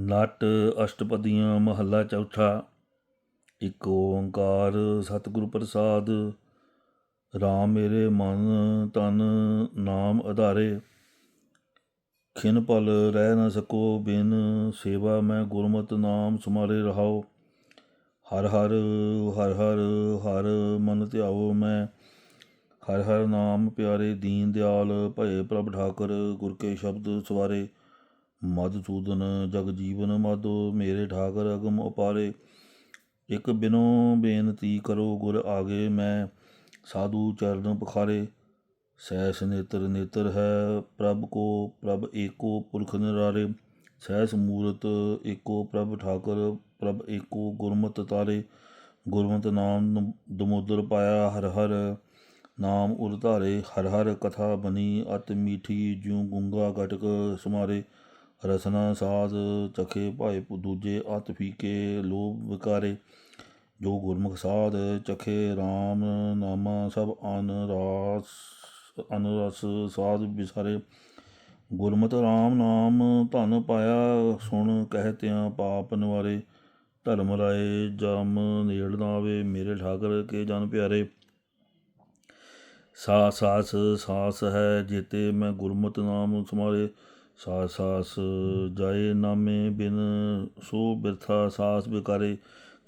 ਨਟ ਅਸ਼ਟਪਦੀਆਂ ਮਹੱਲਾ ਚੌਥਾ। ਇੱਕ ਓੰਕਾਰ ਸਤਿਗੁਰ ਪ੍ਰਸਾਦ RAM ਮੇਰੇ ਮਨ ਤਨ ਨਾਮ ਆਧਾਰੇ ਖਿਨ ਪਲ ਰਹਿ ਨਾ ਸਕੋ ਬਿਨ ਸੇਵਾ, ਮੈਂ ਗੁਰਮਤਿ ਨਾਮ ਸੁਮਾਰੇ ਰਹਾਓ ਹਰ ਹਰ ਹਰ ਹਰ ਹਰ ਮਨ ਧਿਆਵੋ ਮੈਂ। ਹਰ ਹਰ ਨਾਮ ਪਿਆਰੇ ਦੀਨ ਦਿਆਲ, ਭਏ ਪ੍ਰਭ ਠਾਕਰ, ਗੁਰ ਕੇ ਸ਼ਬਦ ਸਵਾਰੇ। ਮਧੂਸੂਦਨ ਜਗ ਜੀਵਨ ਮਾਧੋ, ਮੇਰੇ ਠਾਕਰ ਅਗਮ ਉਪਾਰੇ ਇਕ ਬਿਨੋ ਬੇਨਤੀ ਕਰੋ, ਗੁਰ ਆਗੇ ਮੈਂ ਸਾਧੂ ਚਰਨ ਪਖਾਰੇ ਸੈਸ ਨੇਤਰ ਨੇਤਰ ਹੈ ਪ੍ਰਭ ਕੋ, ਪ੍ਰਭ ਏਕੋ ਪੁਰਖ ਨਿਰਾਰੇ ਸਹਿਸ ਮੂਰਤ ਏਕੋ ਪ੍ਰਭ ਠਾਕਰ, ਪ੍ਰਭ ਏਕੋ ਗੁਰਮਤ ਤਾਰੇ ਗੁਰਮਤ ਨਾਮ ਦਮੋਦਰ ਪਾਇਆ ਹਰ ਹਰ, ਨਾਮ ਉਰ ਧਾਰੇ। ਹਰ ਹਰ ਕਥਾ ਬਣੀ, ਅਤ ਮੀਠੀ ਜਿਉ ਗੁੰਗਾ ਘਟਕ ਸੁਮਾਰੇ। ਰਸਨਾ ਸਾਧ ਚਖੇ ਭਾਏ ਦੂਜੇ ਅਤ ਫੀਕੇ ਲੋਭ ਵਿਕਾਰੇ। ਜੋ ਗੁਰਮੁਖ ਸਾਧ ਚਖੇ RAM ਨਾਮਾ ਸਭ ਅਨ ਰਾਸ ਅਨ ਰਸ ਸਾਧ ਵਿਸਾਰੇ। ਗੁਰਮਤਿ RAM ਨਾਮ ਧਨ ਪਾਇਆ ਸੁਣ ਕਹਿਤਿਆਂ ਪਾਪ ਨਿਵਾਰੇ। ਧਰਮ ਰਾਏ ਜਮ ਨੇੜ ਨਾ ਆਵੇ ਮੇਰੇ ਠਾਕਰ ਕੇ ਜਨ ਪਿਆਰੇ। ਸਾਸ ਸਾਸ ਸਾਸ ਹੈ ਜੇਤੇ ਮੈਂ ਗੁਰਮਤਿ ਨਾਮ ਸਮਾਰੇ। ਸਾਸ ਸਾਸ ਜਾਏ ਨਾਮੇ ਬਿਨ, ਸੋ ਬਿਰਥਾ ਸਾਸ ਬਿਕਾਰੇ।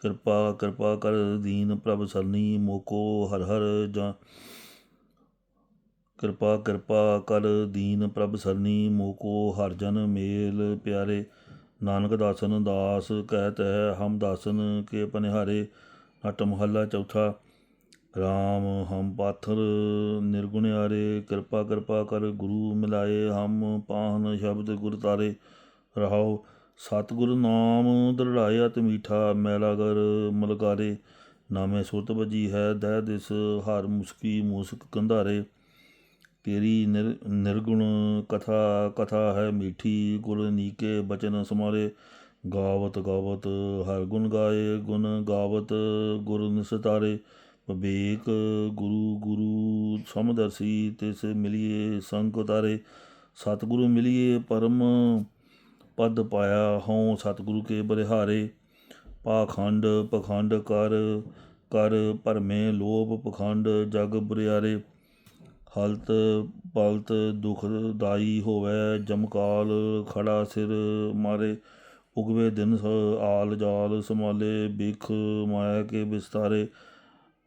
ਕਿਰਪਾ ਕਿਰਪਾ ਕਰ ਦੀਨ ਪ੍ਰਭ ਸਰਨੀ, ਮੋਕੋ ਹਰ ਹਰ ਜਾਂ। ਕਿਰਪਾ ਕਿਰਪਾ ਕਰ ਦੀਨ ਪ੍ਰਭ ਸਰਨੀ, ਮੋਕੋ ਹਰ ਜਨ ਮੇਲ ਪਿਆਰੇ। ਨਾਨਕ ਦਾਸਨ ਦਾਸ ਕਹਿਤ ਹੈ ਹਮ ਦਾਸਨ ਕੇ ਪਨਿਹਾਰੇ। ਨਟ ਮਹੱਲਾ ਚੌਥਾ ਰਾਮ ਹਮ ਪਾਥਰ ਨਿਰਗੁਣਿਆਰੇ, ਕਿਰਪਾ ਕਿਰਪਾ ਕਰ ਗੁਰੂ ਮਿਲਾਏ ਹਮ ਪਾਹਨ ਸ਼ਬਦ ਗੁਰ ਤਾਰੇ ਰਹਾਓ ਸਤਿਗੁਰ ਨਾਮ ਦਰੜਾਇਆ ਤੇ ਮੀਠਾ ਮੈਲਾਗਰ ਮਲਕਾਰੇ। ਨਾਮੇ ਸੁਰਤ ਵਜੀ ਹੈ ਦਹਿ ਦਿਸ, ਹਰ ਮੁਸਕੀ ਮੂਸਕ ਕੰਧਾਰੇ। ਤੇਰੀ ਨਿਰ, ਨਿਰਗੁਣ ਕਥਾ ਕਥਾ ਹੈ ਮੀਠੀ, ਗੁਰ ਨੀਕੇ ਬਚਨ ਸਮਾਰੇ। ਗਾਵਤ ਗਾਵਤ ਹਰ ਗੁਣ ਗਾਏ, ਗੁਣ ਗਾਵਤ ਗੁਰ ਨਿਸਤਾਰੇ। ਵਿਵੇਕ ਗੁਰੂ ਗੁਰੂ ਸਮਦਰਸੀ ਤਿਸ ਮਿਲੀਏ ਸੰਗ ਉਤਾਰੇ ਸਤਿਗੁਰੂ ਮਿਲੀਏ ਪਰਮ ਪਦ ਪਾਇਆ ਹਉ ਸਤਿਗੁਰੂ ਕੇ ਬਰਿਹਾਰੇ। ਪਾਖੰਡ ਪਖੰਡ ਕਰ ਕਰ ਭਰਮੇ ਲੋਭ ਪਖੰਡ ਜਗ ਬੁਰਿਆਰੇ। ਹਲਤ ਪਲਤ ਦੁਖਦਾਈ ਹੋਵੇ, ਜਮਕਾਲ ਖੜਾ ਸਿਰ ਮਾਰੇ। ਉਗਵੇ ਦਿਨ ਆਲ ਜਾਲ ਸਮਾਲੇ ਬਿਖ ਮਾਇਆ ਕੇ ਵਿਸਤਾਰੇ।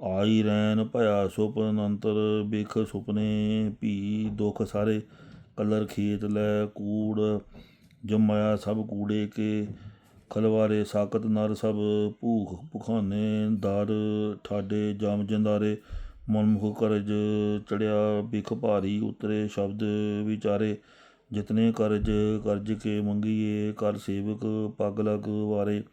ਆਈ ਰੈਨ ਭਇਆ ਸੁਪਨ ਅੰਤਰ, ਬਿਖ ਸੁਪਨੇ ਭੀ ਦੁਖ ਸਾਰੇ। ਕਲਰ ਖੇਤ ਲੈ ਕੂੜ ਜਮਾਇਆ ਸਭ ਕੂੜੇ ਕੇ। ਖਲਵਾਰੇ ਸਾਕਤ ਨਰ ਸਭ ਭੂਖ ਭੁਖਾਨੇ। ਦਰ ਠਾਡੇ ਜਮ ਜੰਦਾਰੇ, ਮਨਮੁਖ ਕਰਜ ਚੜਿਆ ਬਿਖ ਭਾਰੀ ਉਤਰੇ ਸ਼ਬਦ ਵਿਚਾਰੇ। ਜਿਤਨੇ ਕਰਜ ਕਰਜ ਕੇ ਮੰਗੀਏ, ਕਰ ਸੇਵਕ ਪਗ ਲਗ ਵਾਰੇ।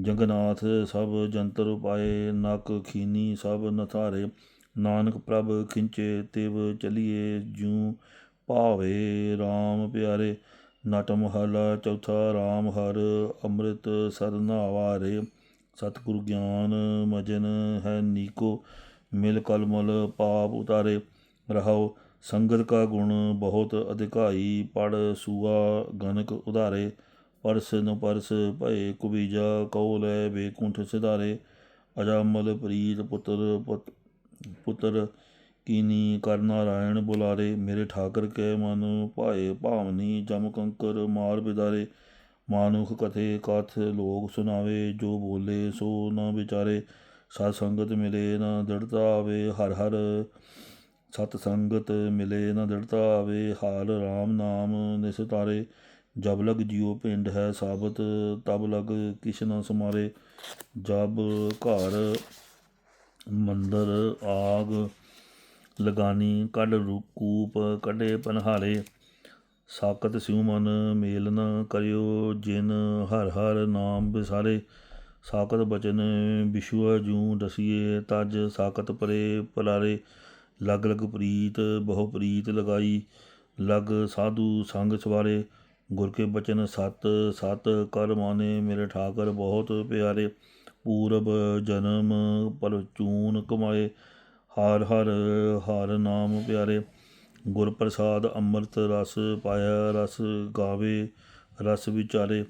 ਜੰਗਨਾਥ ਸਭ ਜੰਤਰ ਪਾਏ, ਨਕ ਖੀਨੀ ਸਭ ਨਥਾਰੇ। ਨਾਨਕ ਪ੍ਰਭ ਖਿੰਚੇ, ਤਿਵ ਚਲੀਏ ਜੂ ਭਾਵੇ RAM ਪਿਆਰੇ। ਨਟ ਮਹਲਾ ਚੌਥਾ RAM ਹਰ ਅੰਮ੍ਰਿਤ ਸਰਨਾਵਾਰੇ ਸਤਿਗੁਰ ਗਿਆਨ ਮਜਨ ਹੈ ਨੀਕੋ, ਮਿਲ ਕਲਮਲ ਪਾਪ ਉਤਾਰੇ। ਰਹਾਓ ਸੰਗਤ ਕਾ ਗੁਣ ਬਹੁਤ ਅਧਿਕਾਈ ਪੜ ਸੂਆ ਗਨਕ ਉਧਾਰੇ। ਪਰਸ ਨ ਪਰਸ ਭਏ ਕੁਬੀਜਾ ਕਉ ਲੈ ਬੇਕੁੰਠ ਸਿਧਾਰੇ, ਅਜਾਮਲ ਪ੍ਰੀਤ ਪੁੱਤਰ ਪੁੱਤਰ ਕੀਨੀ ਕਰ ਨਾਰਾਇਣ ਬੁਲਾਰੇ, ਮੇਰੇ ਠਾਕਰ ਕੇ ਮਨ ਭਾਏ ਭਾਵਨੀ, ਜਮ ਕੰਕਰ ਮਾਰ ਬਿਦਾਰੇ, ਮਾਨੁਖ ਕਥੇ ਕਥ ਲੋਕ ਸੁਨਾਵੇ ਜੋ ਬੋਲੇ ਸੋ ਨਾ ਵਿਚਾਰੇ, ਸਤ ਸੰਗਤ ਮਿਲੇ ਨਾ ਦ੍ਰਿੜਤਾ ਆਵੇ ਹਰ ਹਰ ਸਤ ਸੰਗਤ ਮਿਲੇ ਨਾ ਦ੍ਰਿੜਤਾ ਆਵੇ ਹਾਲ RAM ਨਾਮ ਨਿਸਤਾਰੇ ਜਬ ਲਗ ਜਿਉ ਪਿੰਡ ਹੈ ਸਾਬਤ, ਤਬ ਲਗ ਕਿਛ ਨ ਸਮਾਰੇ। ਜਬ ਘਰ ਮੰਦਰ ਆਗ ਲਗਾਨੀ, ਕੱਢ ਰੂਕੂਪ ਕੱਢੇ ਪਨਹਾਰੇ। ਸਾਕਤ ਸਿਉ ਮਨ ਮੇਲਨ ਕਰਿਓ, ਜਿਨ ਹਰ ਹਰ ਨਾਮ ਵਿਸਾਰੇ। ਸਾਕਤ ਬਚਨ ਵਿਸ਼ੂਆ ਜੂ ਦਸੀਏ, ਤਜ ਸਾਕਤ ਪਰੇ ਪਲਾਰੇ। ਲਗ ਲਗ ਪ੍ਰੀਤ ਬਹੁ ਪ੍ਰੀਤ ਲਗਾਈ, ਲਗ ਸਾਧੂ ਸੰਗ ਸਵਾਰੇ। ਗੁਰ ਕੇ ਬਚਨ ਸਤ ਸਤ ਕਰ ਮਾਨੇ ਮੇਰੇ ਠਾਕਰ ਬਹੁਤ ਪਿਆਰੇ। ਪੂਰਬ ਜਨਮ ਪਰਚੂਨ ਕਮਾਏ, ਹਰ ਹਰ ਹਰ ਨਾਮ ਪਿਆਰੇ। ਗੁਰ ਪ੍ਰਸਾਦ ਅੰਮ੍ਰਿਤ ਰਸ ਪਾਇਆ, ਰਸ ਗਾਵੇ, ਰਸ ਵਿਚਾਰੇ।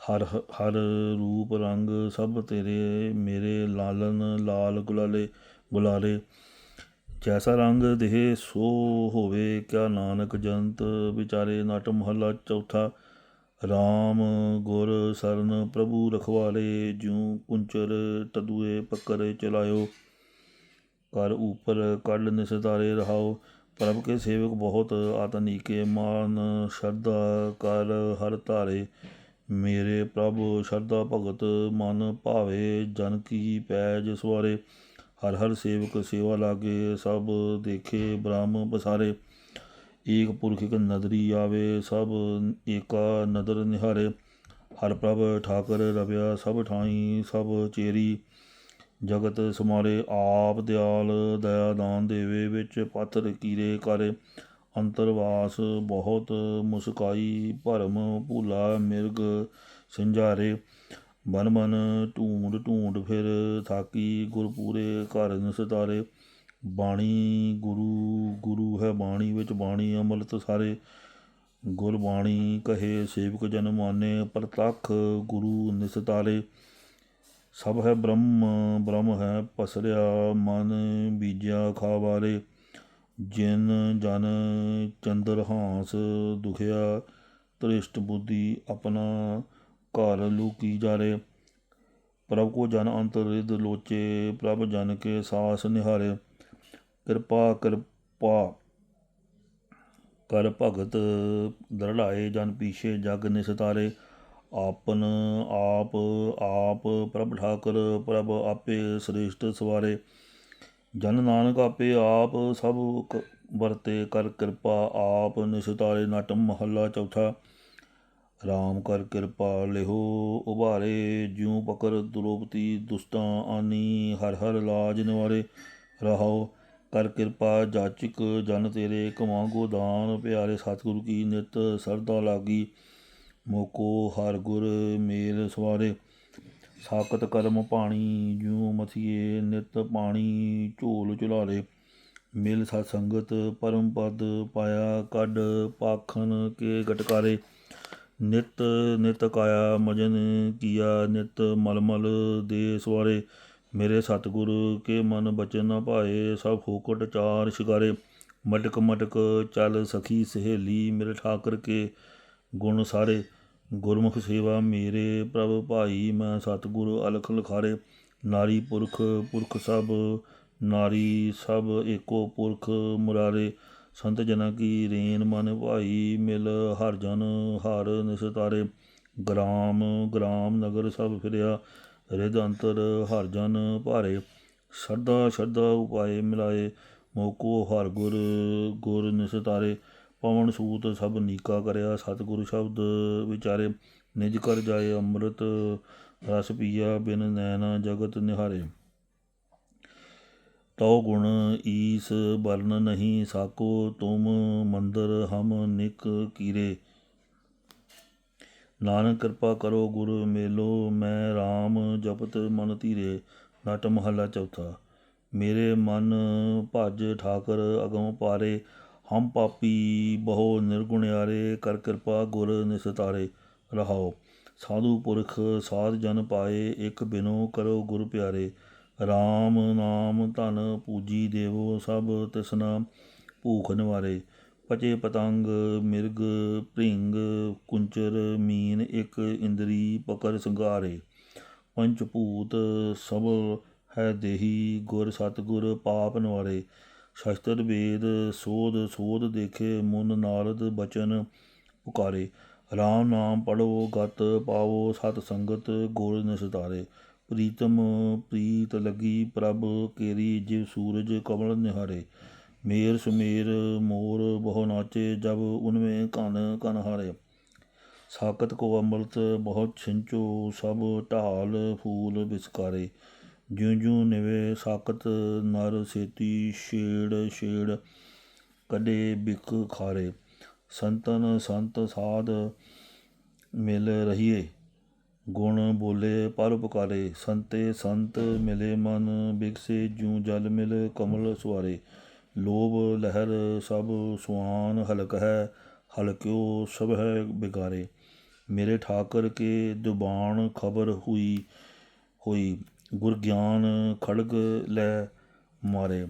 ਹਰ ਹਰ ਰੂਪ ਰੰਗ ਸਭ ਤੇਰੇ, ਮੇਰੇ ਲਾਲਨ ਲਾਲ ਗੁਲਾਲੇ ਗੁਲਾਲੇ। ਜੈਸਾ ਰੰਗ ਦੇਹ, ਸੋ ਹੋਵੇ ਕਿਆ ਨਾਨਕ ਜੰਤ। ਵਿਚਾਰੇ ਨਟ ਮਹੱਲਾ ਚੌਥਾ RAM ਗੁਰ ਸਰਨ ਪ੍ਰਭੂ ਰਖਵਾਲੇ, ਜਿਉ ਕੁੰਚਰ ਤਦੂਏ ਪੱਕਰ ਚਲਾਇਓ। ਕਰ ਉਪਰ ਕੱਢ ਨਿਸਤਾਰੇ ਰਹਾਓ। ਪ੍ਰਭ ਕੇ ਸੇਵਕ ਬਹੁਤ ਆਤਨੀਕੇ, ਮਾਨ ਸ਼ਰਧਾ ਕਰ ਹਰ ਧਾਰੇ। ਮੇਰੇ ਪ੍ਰਭ ਸ਼ਰਧਾ ਭਗਤ ਮਨ ਭਾਵੇ, ਜਨ ਕੀ ਪੈਜ ਸਵਾਰੇ। ਹਰ ਹਰ ਸੇਵਕ ਸੇਵਾ ਲਾਗੇ ਸਭ ਦੇਖੇ, ਬ੍ਰਹਮ ਬਸਾਰੇ ਏਕ ਪੁਰਖ ਇਕ ਨਦਰੀ ਆਵੇ, ਸਭ ਏਕਾ ਨਦਰ ਨਿਹਾਰੇ। ਹਰ ਪ੍ਰਭ ਠਾਕਰ ਰਵਿਆ, ਸਭ ਠਾਈ, ਸਭ ਚੇਰੀ। ਜਗਤ ਸਮਾਰੇ, ਆਪ ਦਿਆਲ ਦਇਆ ਦਾਨ ਦੇਵੇ, ਵਿੱਚ ਪੱਥਰ ਕੀਰੇ ਕਰੇ। ਅੰਤਰਵਾਸ ਬਹੁਤ ਮੁਸਕਾਈ, ਭਰਮ ਭੂਲਾ ਮਿਰਗ ਸਿੰਜਾਰੇ ਬਨ ਬਨ ਢੂੰਡ ਢੂੰਡ ਫਿਰ ਥਾਕੀ ਗੁਰਪੂਰੇ ਘਰ ਨਿਸਤਾਰੇ ਬਾਣੀ ਗੁਰੂ ਗੁਰੂ ਹੈ ਬਾਣੀ ਵਿੱਚ ਬਾਣੀ ਅਮਲਤ ਸਾਰੇ। ਗੁਰਬਾਣੀ ਕਹੇ ਸੇਵਕ ਜਨ ਮਾਨੇ ਪ੍ਰਤੱਖ ਗੁਰੂ ਨਿਸਤਾਰੇ ਸਭ ਹੈ ਬ੍ਰਹਮ ਬ੍ਰਹਮ ਹੈ ਪਸਰਿਆ, ਮਨ ਬੀਜਿਆ ਖਾਵਾਰੇ। ਜਿਨ ਜਨ ਚੰਦਰ ਹਾਂਸ ਦੁਖਿਆ, ਤ੍ਰਿਸ਼ਟ ਬੁੱਧੀ ਆਪਣਾ ਘਰ ਲੂਕੀ ਜਾਰੇ ਪ੍ਰਭ ਕੋ ਜਨ ਅੰਤਰ ਰਿਦ ਲੋਚੇ, ਪ੍ਰਭ ਜਨ ਕੇ ਸਾਸ ਨਿਹਾਰੇ। ਕਿਰਪਾ ਕਿਰਪਾ, ਕਰ ਭਗਤ ਦਰੜਾਏ, ਜਨ ਪੀਛੇ ਜਗ ਨਿਸਤਾਰੇ। ਆਪਨ ਆਪ ਆਪ ਪ੍ਰਭ ਠਾਕਰ, ਪ੍ਰਭ ਆਪੇ ਸ੍ਰੇਸ਼ਟ ਸਵਾਰੇ। ਜਨ ਨਾਨਕ ਆਪੇ ਆਪ ਸਭ ਵਰਤੇ ਕਰ ਕਿਰਪਾ, ਆਪ ਨਿਸਤਾਰੇ ਨਟ ਮਹੱਲਾ ਚੌਥਾ। ਰਾਮ ਕਰ ਕਿਰਪਾ ਲਿਹੋ, ਉਭਾਰੇ ਜਿਉ ਪਕਰ ਦੁਰੋਪਤੀ ਦੁਸ਼ਟਾਂ ਆਨੀ, ਹਰ ਹਰ ਲਾਜ ਨਿਵਾਰੇ ਰਹਾਓ, ਕਰ ਕਿਰਪਾ ਜਾਚਕ ਜਨ ਤੇਰੇ ਕਮਾਂਗੋ ਦਾਨ, ਪਿਆਰੇ ਸਤਿਗੁਰੂ ਕੀ ਨਿਤ ਸਰਦਾ ਲਾਗੀ ਮੋਕੋ ਹਰ ਗੁਰ ਮੇਲ ਸਵਾਰੇ। ਸਾਕਤ ਕਰਮ ਪਾਣੀ, ਜਿਉ ਮਥੀਏ ਨਿਤ ਪਾਣੀ, ਝੋਲ ਝੁਲਾਰੇ। ਮਿਲ ਸਤ ਸੰਗਤ, ਪਰਮ ਪਦ ਪਾਇਆ ਕੱਢ ਪਾਖਣ ਕੇ ਗਟਕਾਰੇ। ਨਿਤ ਨਿਤ ਕਾਇਆ ਮਜਨ ਕੀਆ, ਨਿਤ ਮਲਮਲ ਦੇ ਸਵਾਰੇ। ਮੇਰੇ ਸਤਿਗੁਰ, ਕੇ ਮਨ ਬਚਨ ਨ ਭਾਏ, ਸਭ ਫੋਕਟ ਚਾਰ ਸ਼ਿਕਾਰੇ। ਮਟਕ ਮਟਕ ਚੱਲ ਸਖੀ ਸਹੇਲੀ, ਮੇਰੇ ਠਾਕਰ ਕੇ ਗੁਣ ਸਾਰੇ। ਗੁਰਮੁਖ ਸੇਵਾ ਮੇਰੇ ਪ੍ਰਭ ਭਾਈ, ਮੈਂ ਸਤਿਗੁਰ ਅਲਖ ਲਖਾਰੇ। ਨਾਰੀ ਪੁਰਖ ਪੁਰਖ ਸਭ, ਨਾਰੀ ਸਭ ਏਕੋ ਪੁਰਖ ਮੁਰਾਰੇ। ਸੰਤ ਜਨਾਂ ਕੀ ਰੇਨ ਮਨ ਭਾਈ ਮਿਲ ਹਰ ਜਨ ਹਰ ਨਿਸਤਾਰੇ ਗ੍ਰਾਮ ਗ੍ਰਾਮ ਨਗਰ ਸਭ ਫਿਰਿਆ ਰਿਦ ਅੰਤਰ ਹਰ ਜਨ ਭਾਰੇ। ਸ਼ਰਧਾ ਸ਼ਰਧਾ ਉਪਾਏ ਮਿਲਾਏ, ਮੋਕੋ ਹਰ ਗੁਰ ਗੁਰ ਨਿਸਤਾਰੇ ਪਵਨ ਸੂਤ ਸਭ ਨੀਕਾ ਕਰਿਆ, ਸਤਿਗੁਰੂ ਸ਼ਬਦ ਵਿਚਾਰੇ। ਨਿਜ ਕਰ ਜਾਏ ਅੰਮ੍ਰਿਤ, ਰਸ ਪੀਆ ਬਿਨ ਨੈਣ ਜਗਤ ਨਿਹਾਰੇ। ਤਉ ਗੁਣ ਈਸ ਬਰਨ ਨਹੀਂ ਸਾਕੋ, ਤੁਮ ਮੰਦਰ ਹਮ ਨਿਕ ਕੀਰੇ। ਨਾਨਕ ਕਿਰਪਾ ਕਰੋ ਗੁਰ ਮੇਲੋ, ਮੈਂ RAM ਜਪਤ ਮਨ ਧੀਰੇ। ਨਟ ਮਹੱਲਾ ਚੌਥਾ, ਮੇਰੇ ਮਨ ਭਜ ਠਾਕਰ ਅਗਮ ਪਾਰੇ। ਹਮ ਪਾਪੀ ਬਹੁ ਨਿਰਗੁਣਿਆਰੇ ਕਰ ਕਿਰਪਾ ਗੁਰ ਨਿਸਤਾਰੇ ਰਹਾਓ, ਸਾਧੂ ਪੁਰਖ ਸਾਧ ਜਨ ਪਾਏ, ਇਕ ਬਿਨੋ ਕਰੋ ਗੁਰ ਪਿਆਰੇ। RAM ਨਾਮ ਧਨ ਪੂਜੀ ਦੇਵੋ ਸਭ ਤਿਸਨਾ। ਭੂਖ ਨਿਵਾਰੇ, ਪਚੇ ਪਤੰਗ, ਮਿਰਗ, ਭ੍ਰਿੰਗ, ਕੁੰਚਰ, ਮੀਨ, ਇੱਕ ਇੰਦਰੀ ਪਕਰ ਸੰਘਾਰੇ। ਪੰਚ ਭੂਤ ਸਭ ਹੈ ਦੇਹੀ, ਗੁਰ ਸਤਗੁਰ ਪਾਪ ਨਿਵਾਰੇ। ਸ਼ਸਤਰ ਵੇਦ, ਸੋਧ ਸੋਧ ਦੇਖੇ, ਮੁਨ ਨਾਰਦ ਬਚਨ ਪੁਕਾਰੇ। RAM ਨਾਮ ਪੜੋ ਗਤ ਪਾਵੋ, ਸਤ ਸੰਗਤ ਗੁਰ ਨਿਸਤਾਰੇ। ਪ੍ਰੀਤਮ, ਪ੍ਰੀਤ ਲਗੀ ਪ੍ਰਭ ਕੇਰੀ ਜਿਵ ਸੂਰਜ ਕਮਲ ਨਿਹਾਰੇ। ਮੇਰ ਸੁਮੇਰ ਮੋਰ ਬਹੁ ਨਾਚੇ ਜਬ ਉਨਵੇਂ ਕਨ ਕਨ ਹਾਰੇ। ਸਾਕਤ ਕੋ ਅੰਮ੍ਰਿਤ ਬਹੁਤ ਛਿੰਚੋ ਸਭ ਢਾਲ ਫੂਲ ਵਿਸਕਾਰੇ। ਜਿਉ ਜਿਉ ਨਿਵੇ ਸਾਕਤ ਨਰ ਸੇਤੀ ਛੇੜ ਛੇੜ ਕਦੇ ਬਿਕ ਖਾਰੇ। ਸੰਤਨ ਸੰਤ ਸਾਧ ਮਿਲ ਰਹੀਏ। ਗੁਣ ਬੋਲੇ ਪਰ ਪੁਕਾਰੇ, ਸੰਤੇ ਸੰਤ ਮਿਲੇ ਮਨ, ਬਿਕਸੇ ਜੂ ਜਲ ਮਿਲ ਕਮਲ ਸੁਆਰੇ। ਲੋਭ ਲਹਿਰ ਸਭ ਸੁਆਨ ਹਲਕ ਹੈ, ਹਲਕਿਓ ਸਭ ਹੈ ਬਿਗਾਰੇ। ਮੇਰੇ ਠਾਕਰ ਕੇ ਜ਼ੁਬਾਨ ਖਬਰ ਹੋਈ ਹੋਈ। ਗੁਰ ਗਿਆਨ ਖੜਗ ਲੈ ਮਾਰੇ।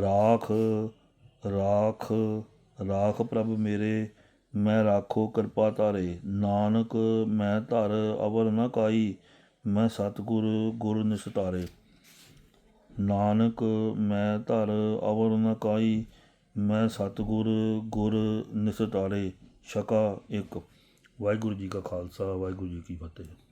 ਰਾਖ ਰਾਖ ਰਾਖ ਪ੍ਰਭ ਮੇਰੇ ਮੈਂ ਰਾਖੋ ਕਿਰਪਾ ਧਾਰੇ। ਨਾਨਕ, ਮੈਂ ਧਰ ਅਵਰ ਨ ਕਾਈ, ਮੈਂ ਸਤਿਗੁਰ ਗੁਰ ਨਿਸਤਾਰੇ ਨਾਨਕ, ਮੈਂ ਧਰ ਅਵਰ ਨ ਕਾਈ, ਮੈਂ ਸਤਿਗੁਰ ਗੁਰ ਨਿਸਤਾਰੇ ਛਕਾ ਇੱਕ। ਵਾਹਿਗੁਰੂ ਜੀ ਕਾ ਖਾਲਸਾ, ਵਾਹਿਗੁਰੂ ਜੀ ਕੀ ਫਤਿਹ।